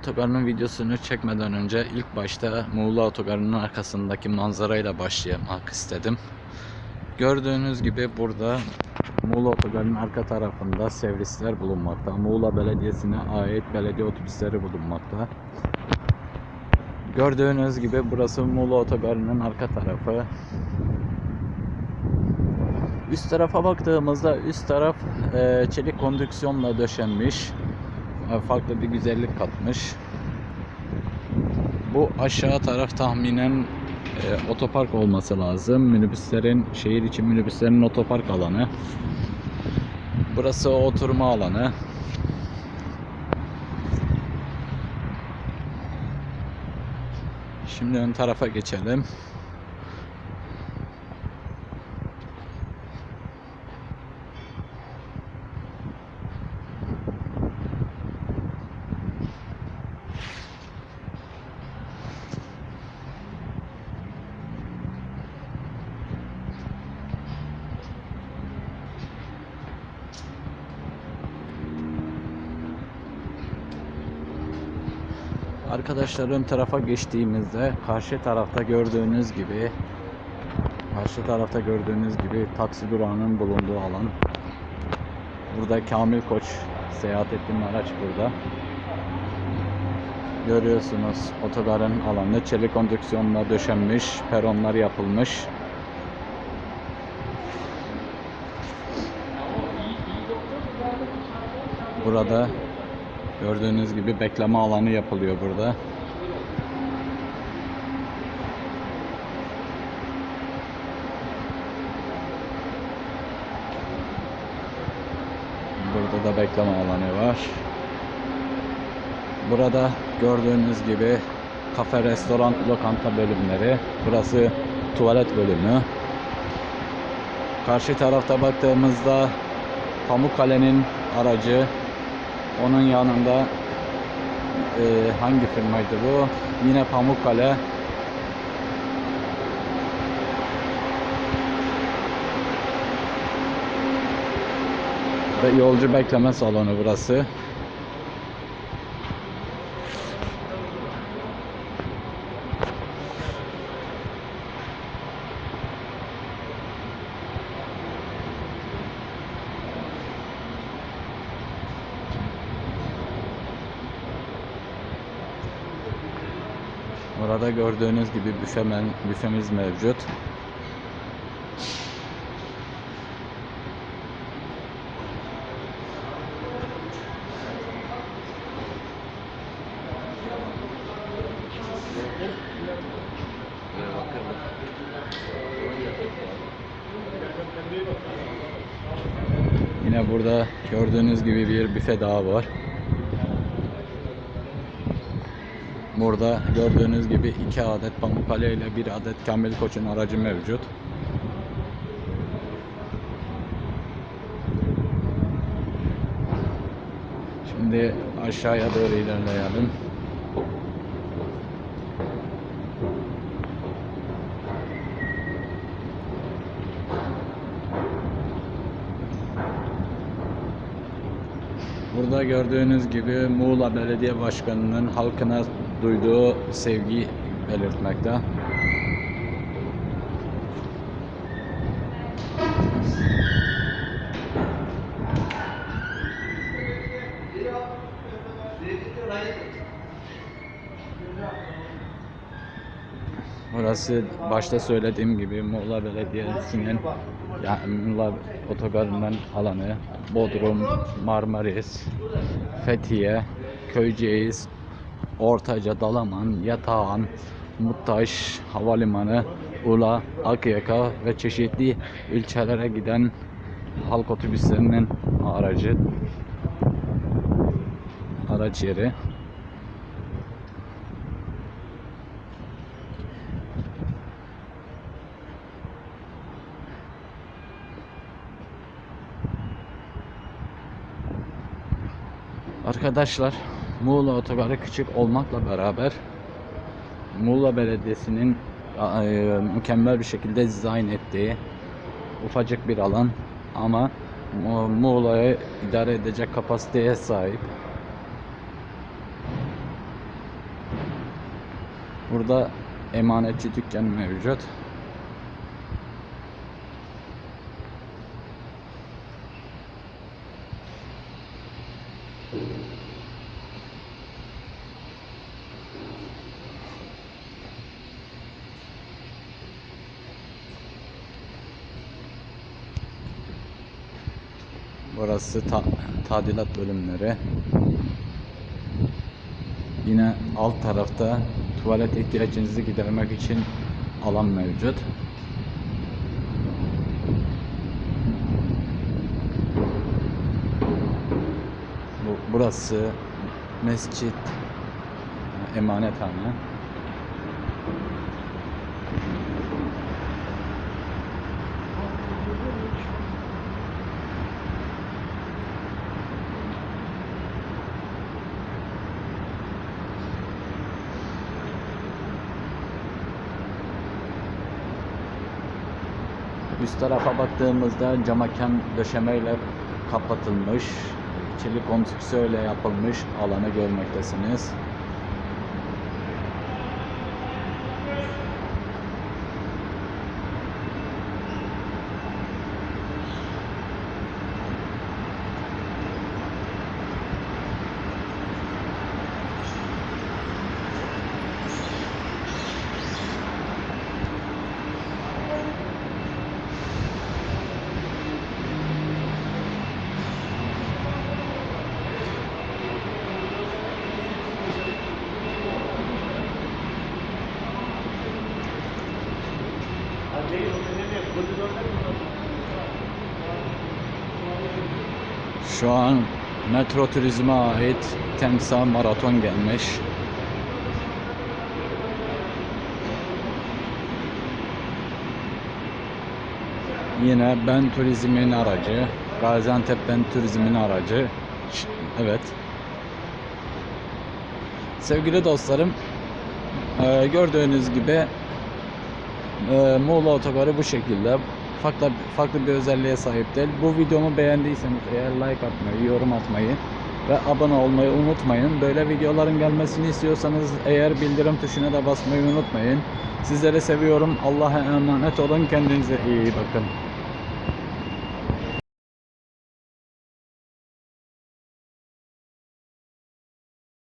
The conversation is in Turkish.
Otogarı'nın videosunu çekmeden önce ilk başta Muğla Otogarı'nın arkasındaki manzarayla başlamak istedim. Gördüğünüz gibi burada Muğla Otogarı'nın arka tarafında servisler bulunmakta. Muğla Belediyesi'ne ait belediye otobüsleri bulunmakta. Gördüğünüz gibi burası Muğla Otogarı'nın arka tarafı. Üst tarafa baktığımızda üst taraf e, çelik kondüksiyonla döşenmiş. E, farklı bir güzellik katmış. Bu aşağı taraf tahminen e, otopark olması lazım. Minibüslerin şehir içi minibüslerin otopark alanı. Burası oturma alanı. Şimdi ön tarafa geçelim. Arkadaşlar ön tarafa geçtiğimizde karşı tarafta gördüğünüz gibi karşı tarafta gördüğünüz gibi taksi durağının bulunduğu alan. Burada Kamil Koç seyahat ettiğim araç burada. Görüyorsunuz otogarın alanı çelik kondüksiyonla döşenmiş, peronlar yapılmış. Burada gördüğünüz gibi bekleme alanı yapılıyor burada. Burada da bekleme alanı var. Burada gördüğünüz gibi kafe, restoran, lokanta bölümleri. Burası tuvalet bölümü. Karşı tarafta baktığımızda Pamukkale'nin aracı. Onun yanında e, hangi firmaydı bu? Yine Pamukkale. Ve yolcu bekleme salonu burası. Burada gördüğünüz gibi büfemen, büfemiz mevcut. Yine burada gördüğünüz gibi bir büfe daha var. Burada gördüğünüz gibi iki adet Pamukkale ile bir adet Kamil Koç'un aracı mevcut. Şimdi aşağıya doğru ilerleyelim. Burada gördüğünüz gibi Muğla Belediye Başkanı'nın halkına duyduğu sevgi belirtmekte. Burası başta söylediğim gibi Muğla Belediyesi'nin yani Muğla Otogarı'nın alanı Bodrum, Marmaris, Fethiye, Köyceğiz, Ortaca, Dalaman, Yatağan, Muttaş, Havalimanı, Ula, Akyaka ve çeşitli ilçelere giden halk otobüslerinin aracı araç yeri. Arkadaşlar Muğla Otogarı küçük olmakla beraber Muğla Belediyesi'nin e, mükemmel bir şekilde dizayn ettiği ufacık bir alan ama Muğla'yı idare edecek kapasiteye sahip. Burada emanetçi dükkan mevcut. Burası ta- tadilat bölümleri. Yine alt tarafta tuvalet ihtiyacınızı gidermek için alan mevcut. Bu, burası mescit emanethane. Üst tarafa baktığımızda camaken döşemeyle kapatılmış, çelik konstrüksiyonla yapılmış alanı görmektesiniz. Şu an metro turizme ait Temsa maraton gelmiş. Yine ben turizmin aracı. Gaziantep ben turizmin aracı. Evet. Sevgili dostlarım, e, gördüğünüz gibi e, Muğla Otogarı bu şekilde. Farklı, farklı bir özelliğe sahip değil. Bu videomu beğendiyseniz eğer like atmayı, yorum atmayı ve abone olmayı unutmayın. Böyle videoların gelmesini istiyorsanız eğer bildirim tuşuna da basmayı unutmayın. Sizleri seviyorum. Allah'a emanet olun. Kendinize iyi bakın.